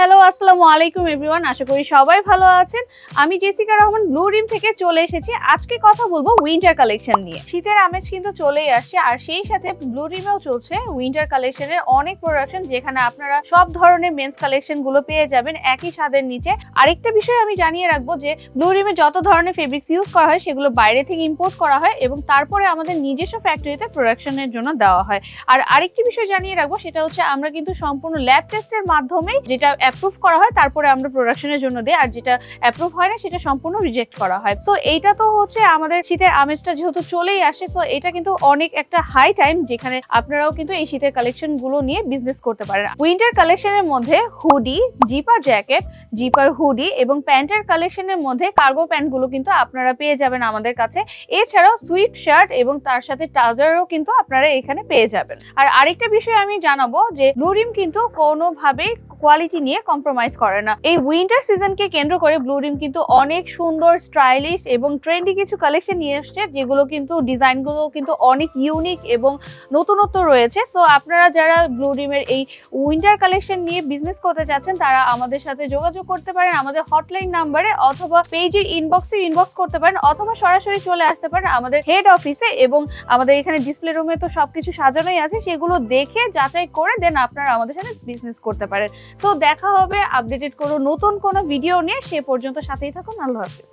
Hello আসসালামু আলাইকুম everyone আশা করি সবাই ভালো আছেন। আমি জেসিকা রহমান ব্লু রিম থেকে চলে এসেছি। আজকে কথা বলব উইন্টার কালেকশন নিয়ে। শীতের আমেজ কিন্তু চলেই আসছে, আর সেই সাথে ব্লু রিমেও চলছে উইন্টার কালেকশনের অনেক প্রোডাকশন যেখানে আপনারা সব ধরনের মেন্স কালেকশনগুলো পেয়ে যাবেন একই স্বাদের নিচে। আরেকটা বিষয় আমি জানিয়ে রাখব যে ব্লু রিমে যত ধরনের ফেব্রিক্স ইউজ করা হয়, সেগুলো বাইরে থেকে ইম্পোর্ট করা হয় এবং তারপরে আমাদের নিজস্ব ফ্যাক্টরিতে প্রোডাকশনের জন্য দেওয়া হয়। আর আরেকটি বিষয় জানিয়ে রাখব, সেটা হচ্ছে আমরা কিন্তু সম্পূর্ণ ল্যাব টেস্টের মাধ্যমেই যেটা অ্যাপ্রুভ করা হয়, তারপরে আমরা প্রোডাকশনের জন্য দিই, আর যেটা অ্যাপ্রুভ হয় না, সেটা সম্পূর্ণ রিজেক্ট করা হয়। সো এইটা তো হচ্ছে আমাদের শীতের আমেজটা যেহেতু চলেই আসে সো এটা কিন্তু অনেক একটা হাই টাইম যেখানে আপনারাও কিন্তু এই শীতের কালেকশনগুলো নিয়ে বিজনেস করতে পারেন। উইন্টার কালেকশনের মধ্যে hoodie zipper jacket zipper hoodie এবং প্যান্টের কালেকশনের মধ্যে কার্গো প্যান্টগুলো কিন্তু আপনারা পেয়ে যাবেন আমাদের কাছে। এছাড়াও সুইফট শার্ট এবং তার সাথে ট্রাউজারও কিন্তু আপনারা এখানে পেয়ে যাবেন। আর আরেকটা বিষয় আমি জানাব যে ব্লুরিম কিন্তু কোনোভাবেই কোয়ালিটি নিয়ে কম্প্রোমাইজ করে না। এই উইন্টার সিজনকে কেন্দ্র করে ব্লুরিম কিন্তু অনেক সুন্দর স্টাইলিশ এবং ট্রেন্ডি কিছু কালেকশন নিয়ে এসছে, যেগুলো কিন্তু ডিজাইনগুলো কিন্তু অনেক ইউনিক এবং নতুনত্ব রয়েছে। সো আপনারা যারা ব্লুরিমের এই উইন্টার কালেকশন নিয়ে বিজনেস করতে চাচ্ছেন, তারা আমাদের সাথে যোগাযোগ করতে পারেন। আমাদের হটলাইন নাম্বারে অথবা পেজের ইনবক্সে ইনবক্স করতে পারেন, অথবা সরাসরি চলে আসতে পারেন আমাদের হেড অফিসে এবং আমাদের এখানে ডিসপ্লে রুমে তো সবকিছু সাজানোই আছে, সেগুলো দেখে যাচাই করে দেন আপনারা আমাদের সাথে বিজনেস করতে পারেন। সো দেখা হবে আপডেটেড কোনো নতুন কোনো ভিডিও নিয়ে, সে পর্যন্ত সাথেই থাকুন, আল্লাহ হাফিজ।